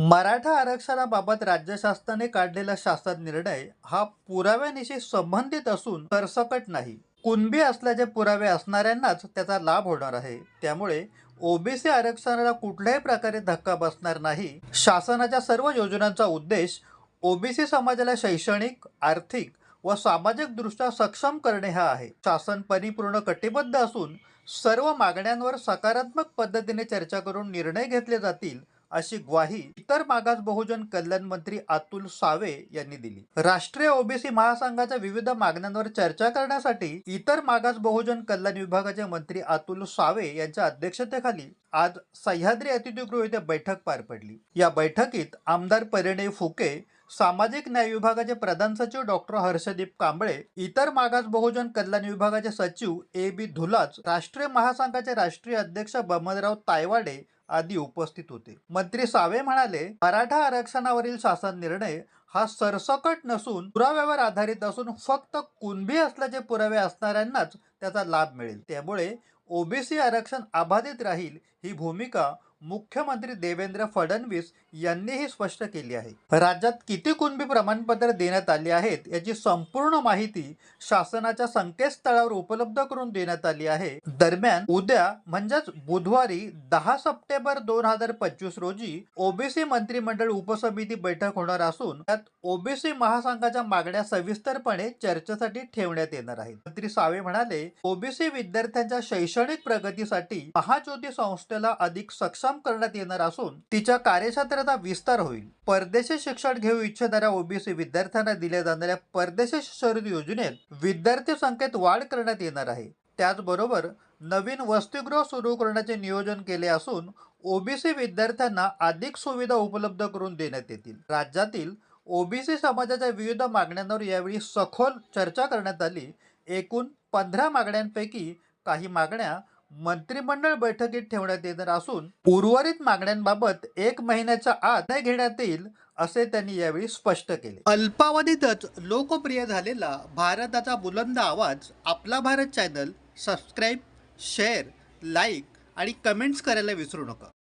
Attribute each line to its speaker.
Speaker 1: मराठा आरक्षणाबाबत राज्य शासनाने काढलेला शासन निर्णय हा पुराव्यानिशी संबंधित असून सरसकट नाही. कुणबी असल्याचे पुरावे असणाऱ्यांनाच त्याचा लाभ होणार आहे. त्यामुळे ओबीसी आरक्षणाला कुठल्याही प्रकारे धक्का बसणार नाही. शासनाच्या सर्व योजनांचा उद्देश ओबीसी समाजाला शैक्षणिक आर्थिक व सामाजिक दृष्ट्या सक्षम करणे हा आहे. शासन परिपूर्ण कटिबद्ध असून सर्व मागण्यांवर सकारात्मक पद्धतीने चर्चा करून निर्णय घेतले जातील अशी ग्वाही इतर मागास बहुजन कल्याण मंत्री अतुल सावे यांनी दिली. राष्ट्रीय ओबीसी महासंघाच्या विविध मागण्यांवर चर्चा करण्यासाठी इतर मागास बहुजन कल्याण विभागाचे मंत्री अतुल सावे यांच्या अध्यक्षतेखाली आज सह्याद्री अतिथीगृह येथे बैठक पार पडली. या बैठकीत आमदार परिणय फुके सामाजिक न्याय विभागाचे प्रधान सचिव डॉक्टर हर्षदीप कांबळे इतर मागास बहुजन कल्याण विभागाचे सचिव ए बी धुलाच राष्ट्रीय महासंघाचे राष्ट्रीय अध्यक्ष बमनराव तायवाडे आदी उपस्थित होते. मंत्री सावे म्हणाले मराठा आरक्षणावरील शासन निर्णय हा सरसकट नसून पुराव्यावर आधारित असून फक्त कुणबी असल्याचे पुरावे असणाऱ्यांनाच त्याचा लाभ मिळेल. त्यामुळे ओबीसी आरक्षण अबाधित राहील ही भूमिका मुख्यमंत्री देवेंद्र फडणवीस यांनीही स्पष्ट केली आहे. राज्यात किती कुणबी प्रमाणपत्र देण्यात आली आहेत याची संपूर्ण माहिती शासनाच्या संकेतस्थळावर उपलब्ध करून देण्यात आली आहे. दरम्यान उद्या म्हणजेच बुधवारी दहा सप्टेंबर दोन हजार पंचवीस रोजी ओबीसी मंत्रिमंडळ उपसमिती बैठक होणार असून त्यात ओबीसी महासंघाच्या मागण्या सविस्तरपणे चर्चेसाठी ठेवण्यात येणार आहेत. मंत्री सावे म्हणाले ओबीसी विद्यार्थ्यांच्या शैक्षणिक प्रगतीसाठी महाज्योती संस्थेला अधिक सक्षम करण्यात येणार असून तिच्या कार्यक्षेत्राचा विस्तार होईल. परदेशी शिक्षण घेऊ इच्छिणाऱ्या ओबीसी विद्यार्थ्यांना दिल्या जाणाऱ्या परदेशी शिष्यवृत्ती योजनेत विद्यार्थी संख्येत वाढ करण्यात येणार आहे. त्याचबरोबर नवीन वसतिगृह सुरू करण्याचे नियोजन केले असून ओबीसी विद्यार्थ्यांना अधिक सुविधा उपलब्ध करून देण्यात येतील. राज्यातील ओबीसी समाजाच्या विविध मागण्यांवर यावेळी सखोल चर्चा करण्यात आली. एकूण पंधरा मागण्यांपैकी काही मागण्या मंत्रिमंडळ बैठकीत ठेवण्यात येणार असून उर्वरित मागण्यांबाबत एक महिन्याच्या आत निर्णय घेण्यात येईल असे त्यांनी यावेळी स्पष्ट केले. अल्पावधीतच लोकप्रिय झालेला भारताचा बुलंद आवाज आपला Bharat channel subscribe share like आणि कमेंट्स करायला विसरू नका.